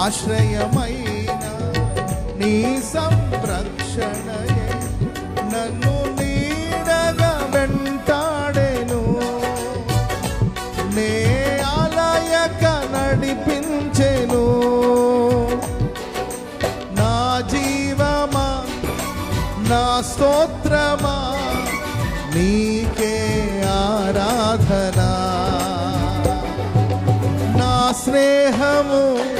ఆశ్రయమైన నీ సంరక్షణయే. నన్ను నీడగా వెంటాడేను. నే ఆలయక నడిపించెను. నా జీవమా నా స్తోత్రమా నీకే ఆరాధన. నా స్నేహము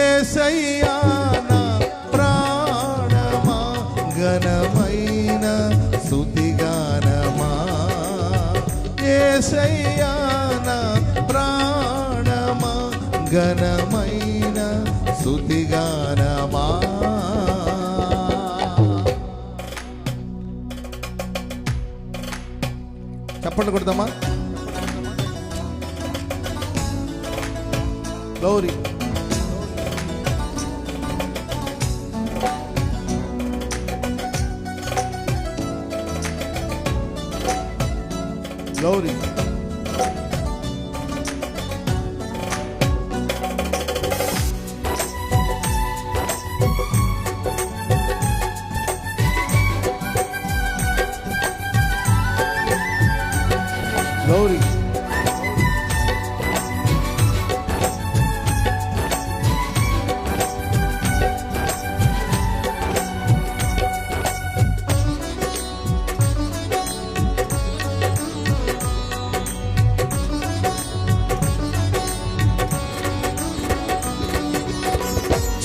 ఏసయ్యా నా ప్రాణమా ఘనమైన స్తుతిగానమా ఏసయ్యా నా ప్రాణమా ఘనమైన స్తుతిగానమా చెప్పండి కొడతామా? గౌరీ Loading.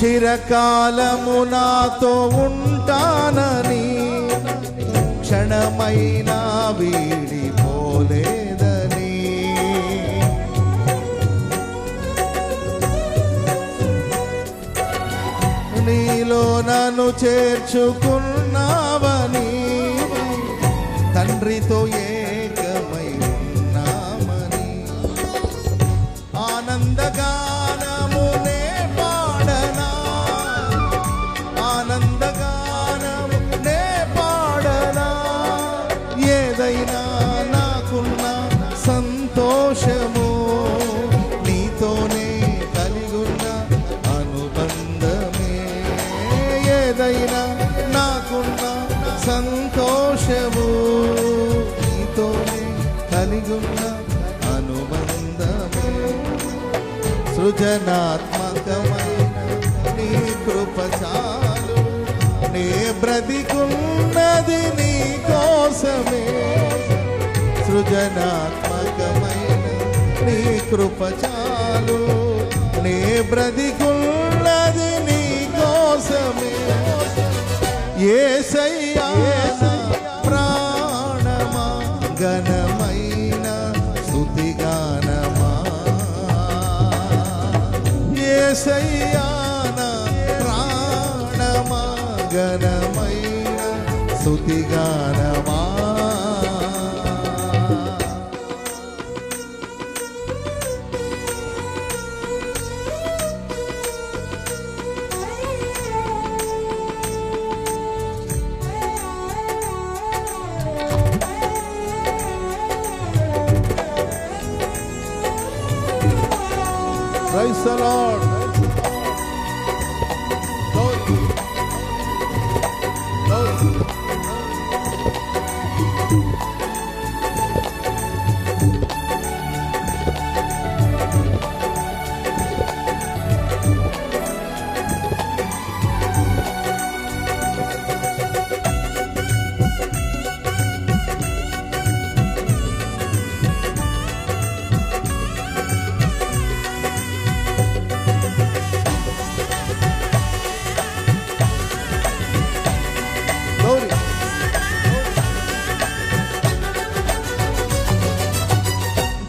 చిరకాలము నాతో ఉంటానని క్షణమైన వీడిపోలేదని. నీలో నన్ను చేర్చుకున్నావని తండ్రితో ఏ కలిగున్న అనుబంధమే సృజనాత్మకమైన నీ కృపచాలు నే బ్రతికున్నది నీ కోసమే. సృజనాత్మకమైన నీ కృపచాలు నే బ్రతికున్నది నీ కోసమే. ఏసయ్యా ప్రాణమా గణ ఏసయ్యా నా ప్రాణమా ఘనమైన స్తుతిగానమా Praise the Lord. Thank you.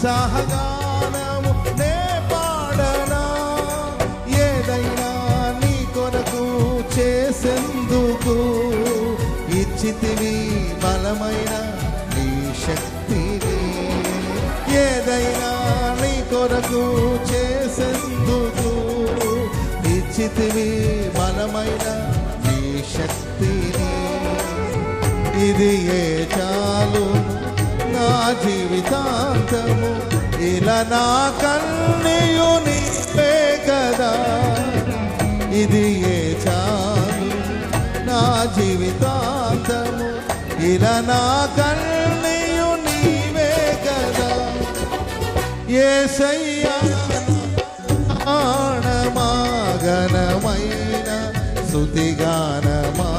ఉత్సాహగానము నే పాడనా? ఏదైనా నీ కొరకు చేసేందుకు ఇచ్చితివి బలమైన నీ శక్తిని. ఏదైనా నీ కొరకు చేసేందుకు ఇచ్చితివి బలమైన నీ శక్తిని. ఇది ఏ చాలు? జీవితాంతము. ఇలా నా కన్నీయు నీవే కదా. ఇది ఏ చాలు? నా జీవితాంతము. ఇలా నా కన్నీయు నీవే కదా. ఏసయ్యా ఆణమాగనమైన శృతిగానమా.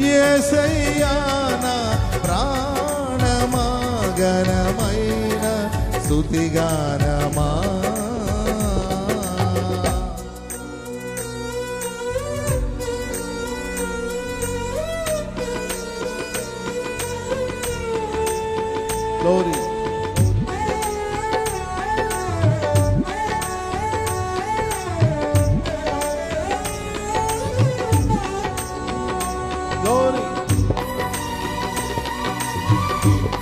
ఏ నా ప్రాణమాగనమైన శృతిగానమా 嗯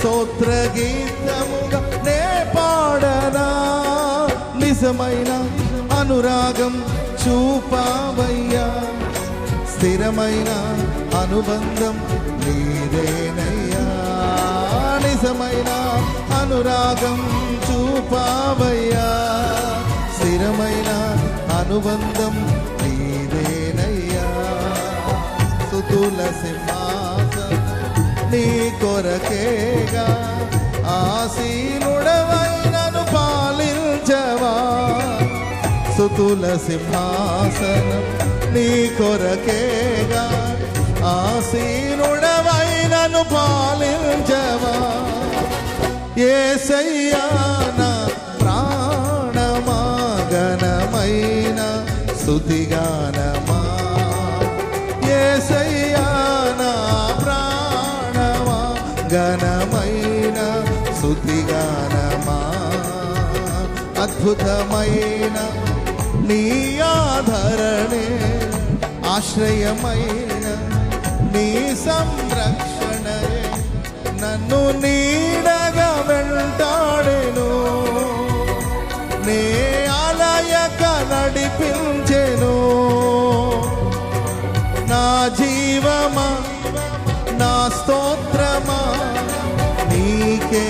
స్తోత్ర గీతముగా నే పాడనా? నిజమైన అనురాగం చూపావయ్యా. స్థిరమైన అనుబంధం నీదేనయ్యా. నిజమైన అనురాగం చూపావయ్యా. స్థిరమైన అనుబంధం నీదేనయ్యా. సుతుల సింహాసనం నీ కొరకేగా. ఆసీనుడవైనను పాలించవా. సుతుల సింహాసనం నీ కొరకేగా. ఆసీనుడవైనను పాలించవా. ఏసయ్యా నా ప్రాణమా ఘనమైన స్తుతిగానమా ఏసయ్యా ఘనమైన శుద్ధిగానమా అద్భుతమైన నీ ఆధరణే ఆశ్రయమైన నీ సంరక్షణే. నన్ను నీడగా వెంటాడెను నే ఆలయక నడిపించెను. నా జీవమా నా మాత్రమా నీకే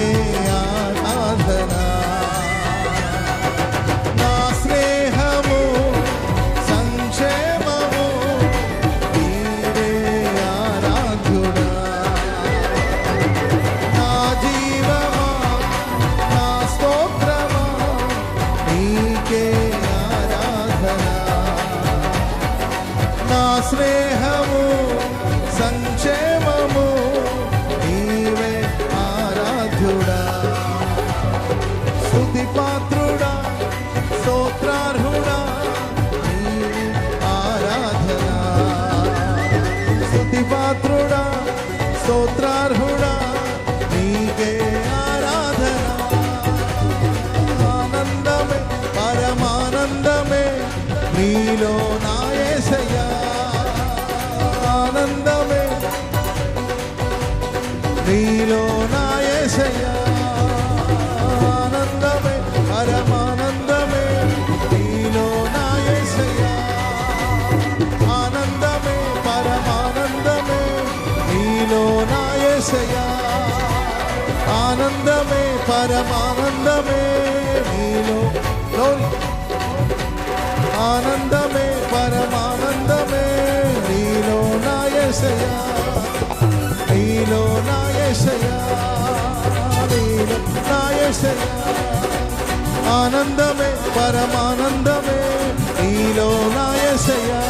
పరమానందమే నీలో ఆనందమే పరమానందమే నీలో నాయసయా నీలో నాయసయా నీలో నాయసయా ఆనందమే పరమానందమే నీలో నాయసయా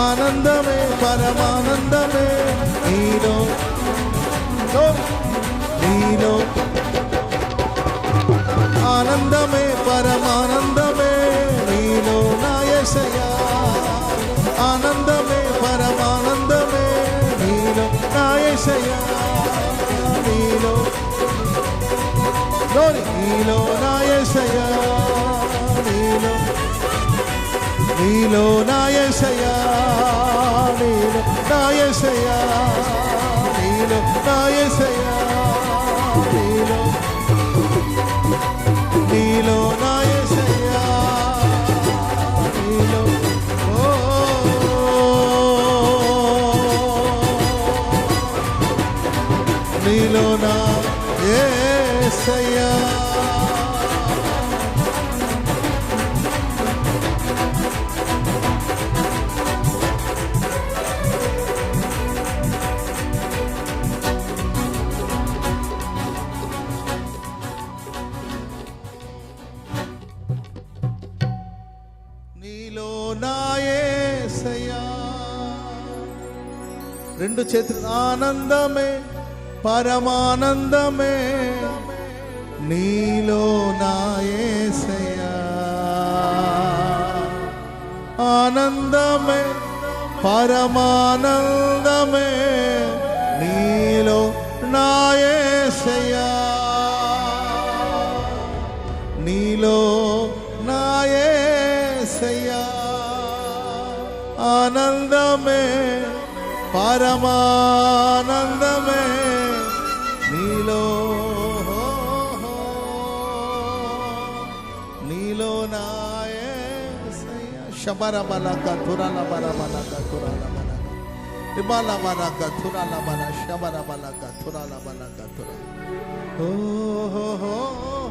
ఆనందమే పరమానందమే నీలో. నీలో ఆనందమే పరమానందమే నీలో నా నాయసయా ఆనందమే పరమానందమే నీలో నా నాయసయా నీలో నీలో నా నాయసయా నీలో నీలో నా నాయసయా నీలో నా నాయసయా నీలో నాయసయా నీలో నీలో నాయసయ్యా రెండు చేతులు ఆనందమే పరమానందమే. నీలో నాయసయ్యా ఆనందమే పరమానందమే. నీలో నాయసయ్యా నీలో నాయసయ్యా ఆనందమే పరమానందమే నీలో నీలో నాయసయ్యా శబర బలక తురల బల బలక తురల బలక ఇబాల బలక తురల బల శబర బలక తురల బలక తుర ఓ హో హో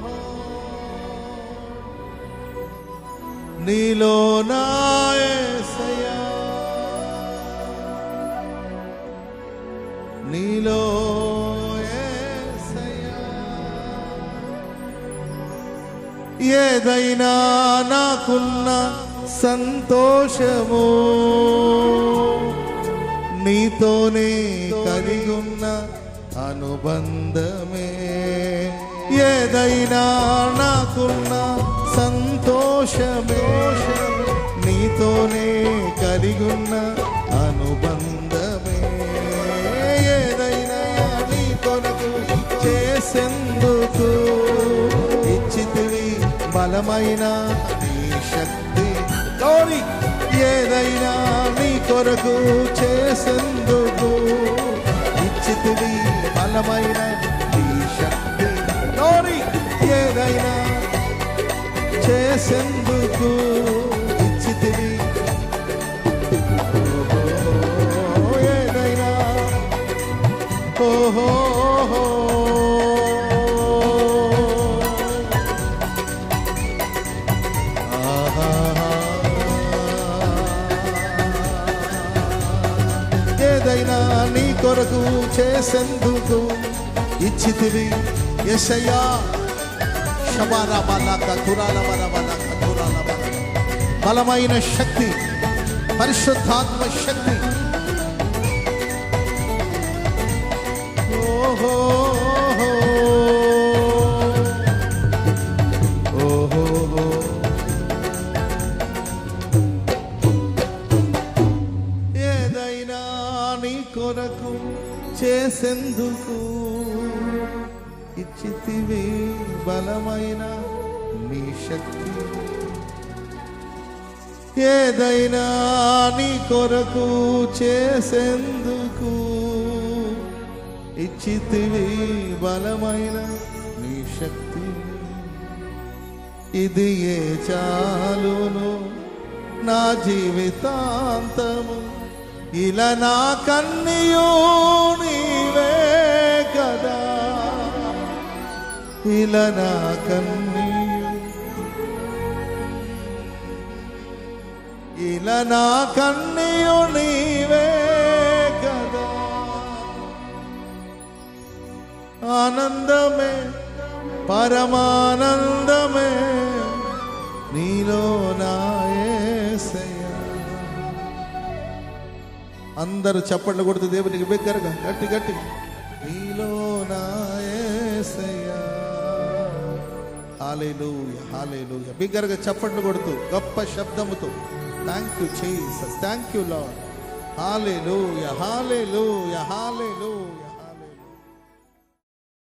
హో. నీలో నాయసయ్యా ఏదైనా నాకున్న సంతోషము నీతోనే కలిగున్న అనుబంధమే. ఏదైనా నాకున్న సంతోషమే నీతోనే కలిగున్న అనుబంధమే. ఏదైనా నీ కొరకు చేసేందుకు బలమైన నీ శక్తి. గౌరీ ఏదైనా నీ కొరకు చేసేందుకు ఇచ్చితివి బలమైన నీ శక్తి. గౌరీ ఏదైనా చేసేందుకు ఇచ్చితివి ఏదైనా ఓహో. చేసేందుకు ఇచ్చితివి ఎసయ్యా శబార బలక తురాల బల బలమైన శక్తి పరిశుద్ధాత్మ శక్తి. ఓహో. చేసేందుకు ఇచ్చితివి బలమైన నీ శక్తి. ఏదైనా నీ కొరకు చేసేందుకు ఇచ్చితివి బలమైన నీ శక్తి. ఇది ఏ చాలును? నా జీవితాంతము ఇలా నా కన్నియో నీవే కదా. ఇలా నా కన్నియు ఇలా నా కన్నియు నీవే కదా. ఆనందమే పరమానందమే నీలో నా అందరూ చప్పట్లు కొడుతూ దేవునికి బిగ్గరగా. గట్టి గట్టి. నీలో నాయసయ్యా హాలేలూయ బిగ్గరగా చప్పట్లు కొడుతూ గొప్ప శబ్దముతో. Thank you Jesus thank you Lord hallelujah hallelujah hallelujah